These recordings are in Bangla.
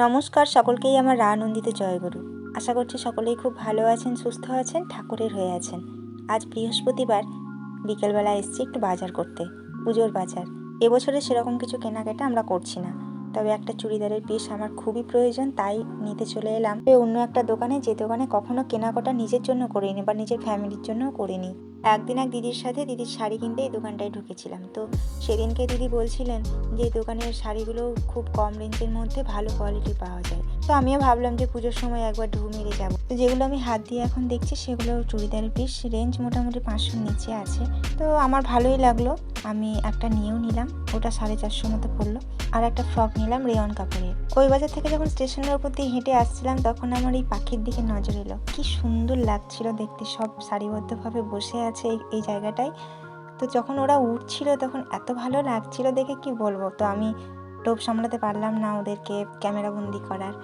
নমস্কার, সকলকেই আমার আনন্দিত জয়গুরু আশা করছি সকলেই খুব ভালো আছেন, সুস্থ আছেন, ঠাকুরের হয়ে আছেন। আজ বৃহস্পতিবার বিকেলবেলা এসছি একটু বাজার করতে, পুজোর বাজার। এবছরে সেরকম কিছু কেনাকাটা আমরা করছি না। তবে একটা চুড়িদারের পিস আমার খুবই প্রয়োজন, তাই নিতে চলে এলাম। অন্য একটা দোকানে, যে দোকানে কখনো কেনাকাটা নিজের জন্য করিনি বা নিজের ফ্যামিলির জন্যও করিনি। একদিন এক দিদির সাথে দিদির শাড়ি কিনতে এই দোকানটায় ঢুকেছিলাম। তো সেদিনকে দিদি বলছিলেন যে দোকানের শাড়িগুলো খুব কম রেঞ্জের মধ্যে ভালো কোয়ালিটি পাওয়া যায়। তো আমিও ভাবলাম যে, পুজোর সময় একবার ঢু মেরে যাব। তো যেগুলো আমি হাত দিয়ে এখন দেখছি, সেগুলো চুড়িদারের পিস রেঞ্জ মোটামুটি পাঁচশোর নিচে আছে। তো আমার ভালোই লাগল, আমি একটা নিয়েও নিলাম। ওটা সাড়ে চারশো মতো পড়ল। আর একটা ফ্রক নিলাম রেয়ন কাপড়ের ওই বাজার থেকে যখন স্টেশনের উপর দিয়ে হেঁটে আসছিলাম, তখন আমার এই পাখির দিকে নজর এলো। কি সুন্দর লাগছিল দেখতে, সব সারিবদ্ধভাবে বসে আছে এই জায়গাটায়। তো যখন ওরা উঠছিল, তখন এত ভালো লাগছিল দেখে কি বলব? তো আমি টোপ সামলাতে পারলাম না ওদেরকে ক্যামেরাবন্দি করার।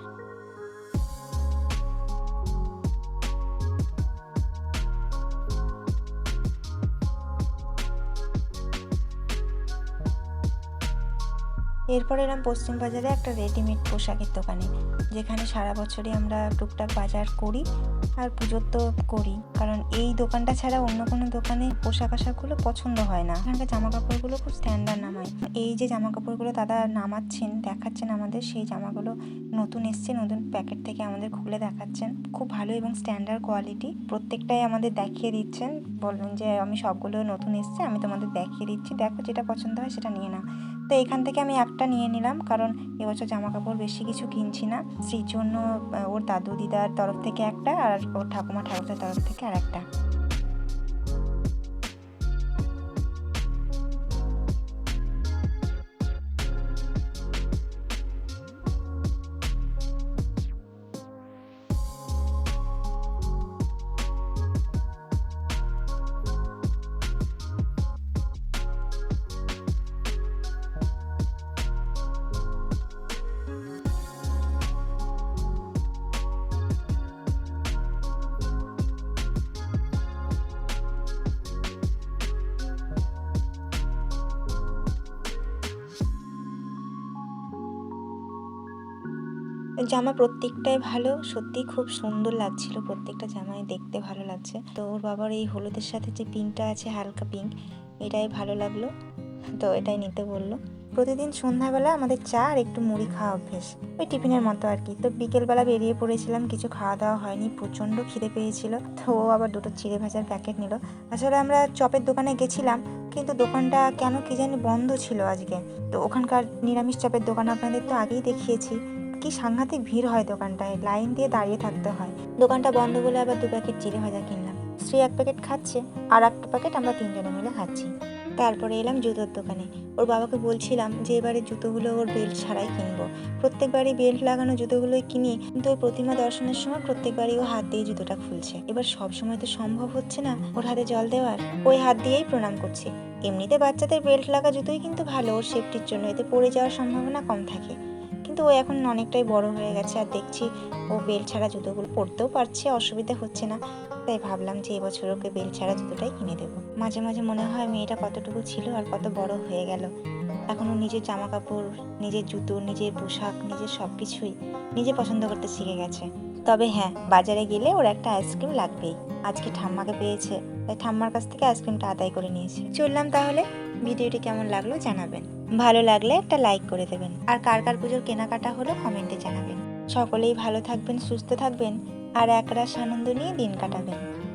এরপর এলাম পশ্চিম বাজারে একটা রেডিমেড পোশাকের দোকানে, যেখানে সারা বছরই আমরা টুকটাক বাজার করি আর পুজোর তো করি। কারণ এই দোকানটা ছাড়া অন্য কোনো দোকানে পোশাক আশাকগুলো পছন্দ হয় না। এখানকার জামা কাপড়গুলো খুব স্ট্যান্ডার্ড নামায়। এই যে জামা কাপড়গুলো দাদা নামাচ্ছেন, দেখাচ্ছেন আমাদের, সেই জামাগুলো নতুন এসছে, নতুন প্যাকেট থেকে আমাদের খুলে দেখাচ্ছেন। খুব ভালো এবং স্ট্যান্ডার্ড কোয়ালিটি প্রত্যেকটাই আমাদের দেখিয়ে দিচ্ছেন। বললেন যে, আমি সবগুলো নতুন এসছে, আমি তোমাদের দেখিয়ে দিচ্ছি। দেখো যেটা পছন্দ হয় সেটা নিয়ে নাও। তো এখান থেকে আমি একটা নিয়ে নিলাম, কারণ এবছর জামা কাপড় বেশি কিছু কিনছি না। সেই জন্য ওর দাদু দিদার তরফ থেকে একটা আর ওর ঠাকুমা ঠাকুরের তরফ থেকে আর একটা জামা প্রত্যেকটাই ভালো। সত্যি খুব সুন্দর লাগছিল। প্রত্যেকটা জামাই দেখতে ভালো লাগছে। তো ওর বাবার এই হলুদের সাথে যে পিঙ্কটা আছে, হালকা পিঙ্ক, এটাই ভালো লাগল। তো এটাই নিতে বলল। প্রতিদিন সন্ধ্যাবেলা আমাদের চা আর একটু মুড়ি খাওয়া অভ্যেস। ওই টিফিনের মতো আর কি। তো বিকেলবেলা বেরিয়ে পড়েছিলাম, কিছু খাওয়া দাওয়া হয়নি, প্রচণ্ড খিদে পেয়েছিল। তো ও আবার দুটো চিড়ে ভাজার প্যাকেট নিল। আসলে আমরা চপের দোকানে গেছিলাম, কিন্তু দোকানটা কেন কি জানি বন্ধ ছিল আজকে। তো ওখানকার নিরামিষ চপের দোকান আপনাদের তো আগেই দেখিয়েছি। কি সাংঘাতিক ভিড় হয় দোকানটায়? লাইন দিয়ে দাঁড়িয়ে থাকতে হয়। দোকানটা বন্ধ বলে আবার দু প্যাকেট চিড়ে ভাজা কিনলাম। স্ত্রী এক প্যাকেট খাচ্ছে আর একটা প্যাকেট আমরা তিনজনে মিলে খাচ্ছি। তারপরে এলাম জুতোর দোকানে। ওর বাবাকে বলছিলাম যে এবারে জুতোগুলো ওর বেল্ট ছাড়াই কিনবো। প্রত্যেকবারই বেল্ট লাগানো জুতোগুলোই কিনি, কিন্তু ওই প্রতিমা দর্শনের সময় প্রত্যেকবারই ও হাত দিয়ে জুতোটা খুলছে। এবার সব সময় তো সম্ভব হচ্ছে না ওর হাতে জল দেওয়ার। ওই হাত দিয়েই প্রণাম করছে। এমনিতে বাচ্চাদের বেল্ট লাগা জুতোই কিন্তু ভালো, ওর সেফটির জন্য। এতে পড়ে যাওয়ার সম্ভাবনা কম থাকে। কিন্তু ও এখন অনেকটাই বড় হয়ে গেছে আর দেখছি ও বেল ছাড়া জুতোগুলো পরতেও পারছে, অসুবিধা হচ্ছে না। তাই ভাবলাম যে এবছর ওকে বেল ছাড়া জুতোটাই কিনে দেবো। মাঝে মাঝে মনে হয় মেয়েটা কতটুকু ছিল আর কত বড় হয়ে গেল। এখন ও নিজের জামা কাপড় নিজের জুতো, নিজের পোশাক, নিজের সব কিছুই নিজে পছন্দ করতে শিখে গেছে। তবে হ্যাঁ বাজারে গেলে ওর একটা আইসক্রিম লাগবেই। আজকে ঠাম্মাকে পেয়েছে, তাই ঠাম্মার কাছ থেকে আইসক্রিমটা আদায় করে নিয়েছে। চললাম তাহলে, ভিডিওটি কেমন লাগল জানাবেন। ভালো লাগলে একটা লাইক করে দেবেন। আর কার কার পুজোর কেনাকাটা হলো কমেন্টে জানাবেন। সকলেই ভালো থাকবেন, সুস্থ থাকবেন, আর একরাশ আনন্দ নিয়ে দিন কাটাবেন।